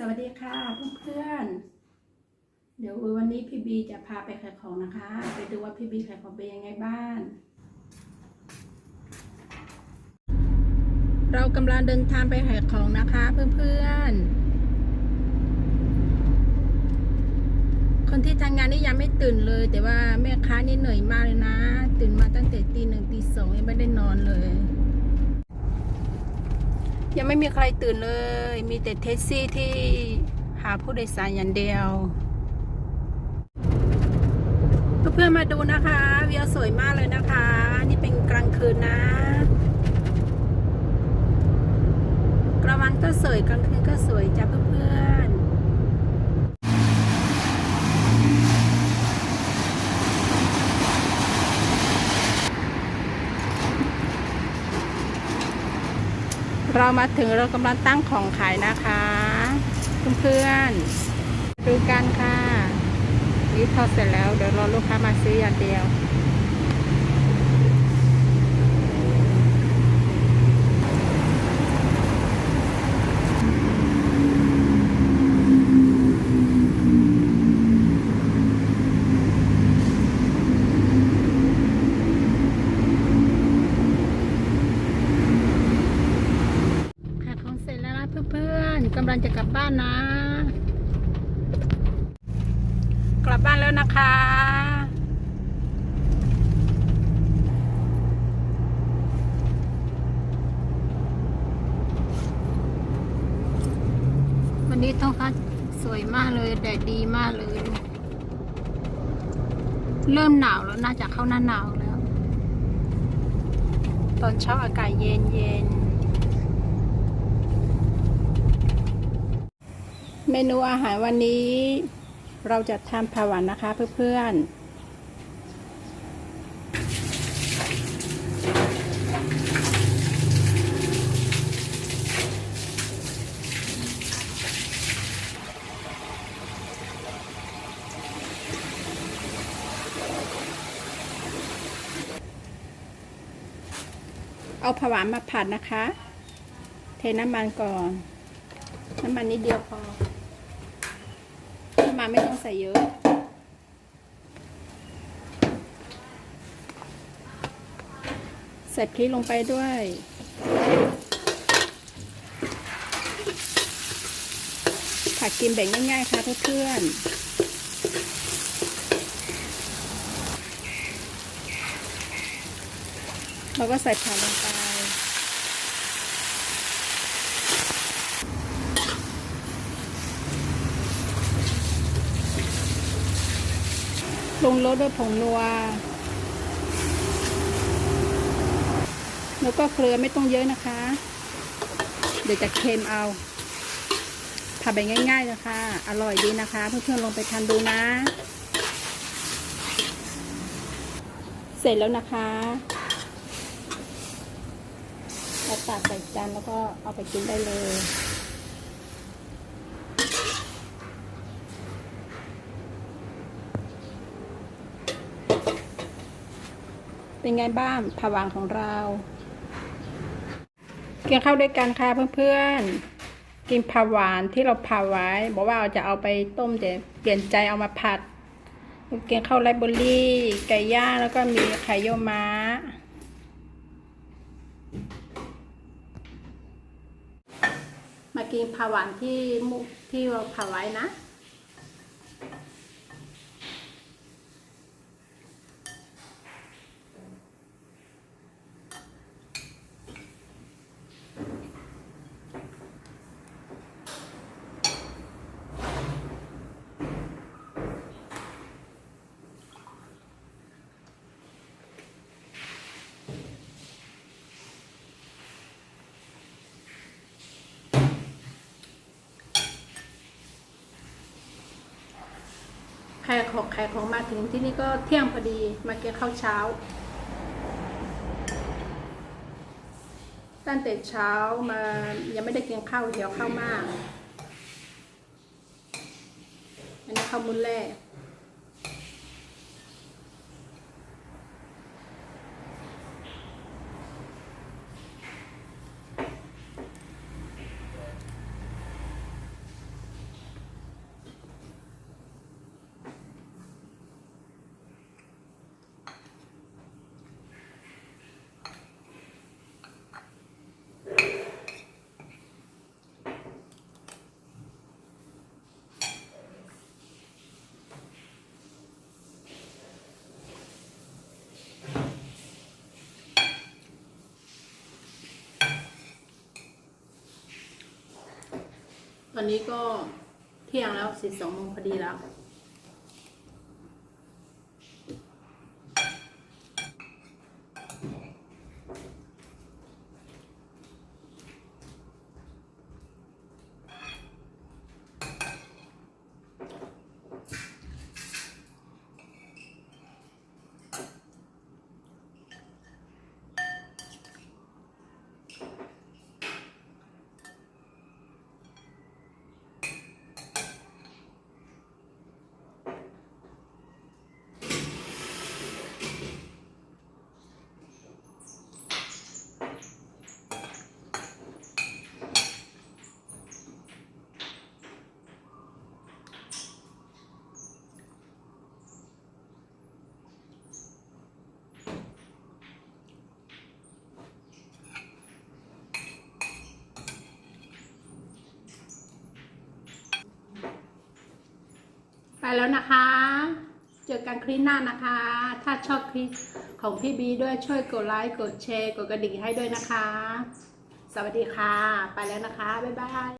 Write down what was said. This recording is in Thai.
สวัสดีค่ะเพื่อนๆเดี๋ยววันนี้พี่บีจะพาไปขายของนะคะ ไปดูว่าพี่บีขายของเป็นยังไงบ้างเรากำลังเดินทางไปขายของนะคะเพื่อนๆ คนที่ทำงานนี่ยังไม่ตื่นเลย แต่ว่าแม่ค้านี่เหนื่อยมากเลยนะ ตื่นมาตั้งแต่ตีหนึ่งตีสองยังไม่ได้นอนเลย ยังไม่มีใครตื่นเลย มีแต่เท็กซี่ที่หาผู้โดยสารอย่างเดียวเพื่อนมาดูนะคะ วิวสวยมากเลยนะคะ นี่เป็นกลางคืนนะกลางวันก็สวยกลางคืนก็สวยจ้าเพื่อนๆ เรามาถึงเรากำลังตั้งของขายนะคะเพื่อนๆดูกันค่ะนี่ทอดเสร็จแล้วเดี๋ยวรอลูกค้ามาซื้ออย่างเดียว ขายของ เพื่อนๆกำลังจะกลับบ้านนะ กลับบ้านแล้วนะคะ วันนี้ท้องฟ้าสวยมากเลยแดดดีมากเลย เริ่มหนาวแล้วน่าจะเข้าหน้าหนาวแล้ว ตอนเช้าอากาศเย็นเย็น เมนูอาหารวันนี้ เราจะทำผักหวานนะคะเพื่อนๆเอาผักหวานมาผัดนะคะ เทน้ำมันก่อน น้ำมันนิดเดียวพอ ไม่ต้องใส่เยอะ ใส่พริกลงไปด้วยผัดกินแบบง่ายๆค่ะเพื่อนๆเราก็ใส่ผักลงไป ป รุงรสด้วยผงนัว แล้วก็เกลือไม่ต้องเยอะนะคะ เดี๋ยวจะเค็มเอาทำไปง่ายๆนะคะ อร่อยดีนะคะ เพื่อนๆลองไปทำดูนะ เสร็จแล้วนะคะเราตักใส่จานแล้วก็เอาไปกินได้เลย เป็นไงบ้างผวางของเรากินข้าวด้วยกันค่ะเพื่อนๆ กินผักหวานที่เราผ่าไว้ บอกว่าเราจะเอาไปต้มแต่เปลี่ยนใจเอามาผัดกินข้าวไรเบอรี่ไก่ย่างแล้วก็มีไข่ยม้า มากินผักหวานที่มุกที่เราผ่าไว้นะ ขายของขายของมาถึงที่นี่ก็เที่ยงพอดีมาเก็บข้าวเช้า ตั้งแต่เช้ามายังไม่ได้กินข้าวเดี๋ยวข้าวมาก อันนี้ข้าวมุนแรก ตอนนี้ก็เที่ยงแล้วสิบสองโมงพอดีแล้ว แล้วนะคะ เจอกันคลิปหน้านะคะ ถ้าชอบคลิปของพี่บีด้วยช่วยกดไลค์กดแชร์กดกระดิ่งให้ด้วยนะคะ สวัสดีค่ะ ไปแล้วนะคะ บ๊ายบาย